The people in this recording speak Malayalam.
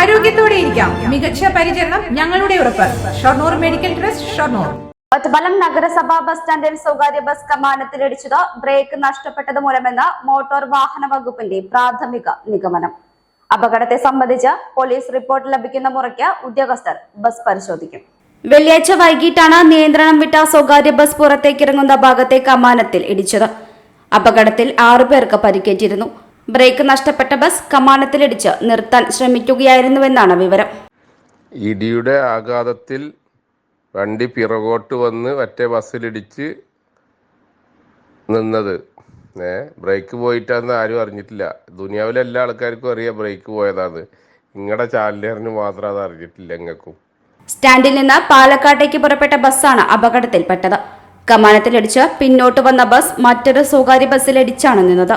ആരോഗ്യത്തോടെ ഇരിക്കാം. മികച്ച പരിചരണം ഞങ്ങളുടെ ഉറപ്പ്. Shoranur medical trust Shoranur. Ottapalam നഗരസഭാ ബസ് സ്റ്റാൻഡിൽ സ്വകാര്യ ബസ് കമാനത്തിലിടിച്ചത് ബ്രേക്ക് നഷ്ടപ്പെട്ടത് മൂലമെന്ന് മോട്ടോർ വാഹന വകുപ്പിന്റെ പ്രാഥമിക നിഗമനം. അപകടത്തെ സംബന്ധിച്ച് പോലീസ് റിപ്പോർട്ട് ലഭിക്കുന്ന മുറയ്ക്ക് ഉദ്യോഗസ്ഥർ ബസ് പരിശോധിക്കും. വെള്ളിയാഴ്ച വൈകിട്ടാണ് നിയന്ത്രണം വിട്ട സ്വകാര്യ ബസ് പുറത്തേക്കിറങ്ങുന്ന ഭാഗത്തെ കമാനത്തിൽ ഇടിച്ചത്. അപകടത്തിൽ ആറു പേർക്ക് പരിക്കേറ്റിരുന്നു. ബ്രേക്ക് നഷ്ടപ്പെട്ട ബസ് കമാനത്തിലിടിച്ച് നിർത്താൻ ശ്രമിക്കുകയായിരുന്നുവെന്നാണ് വിവരം. ഇടിയുടെ ആഘാതത്തിൽ വണ്ടി പിറകോട്ട് വന്ന് മറ്റേ ബസ്സിലിടിച്ച് നിന്നത്. ഏ ബ്രേക്ക് പോയിട്ടാന്ന് ആരും അറിഞ്ഞിട്ടില്ല. ദുനിയാവിലെ എല്ലാ ആൾക്കാർക്കും അറിയാം ബ്രേക്ക് പോയതാണ് നിങ്ങളുടെ ചാനലുകാരന് മാത്രം അത് അറിഞ്ഞിട്ടില്ല എങ്ങക്കും സ്റ്റാൻഡിൽ നിന്ന് പാലക്കാട്ടേക്ക് പുറപ്പെട്ട ബസ്സാണ് അപകടത്തിൽപ്പെട്ടത്. കമാനത്തിലിടിച്ച് പിന്നോട്ട് വന്ന ബസ് മറ്റൊരു സ്വകാര്യ ബസ്സിലിടിച്ചാണ് നിന്നത്.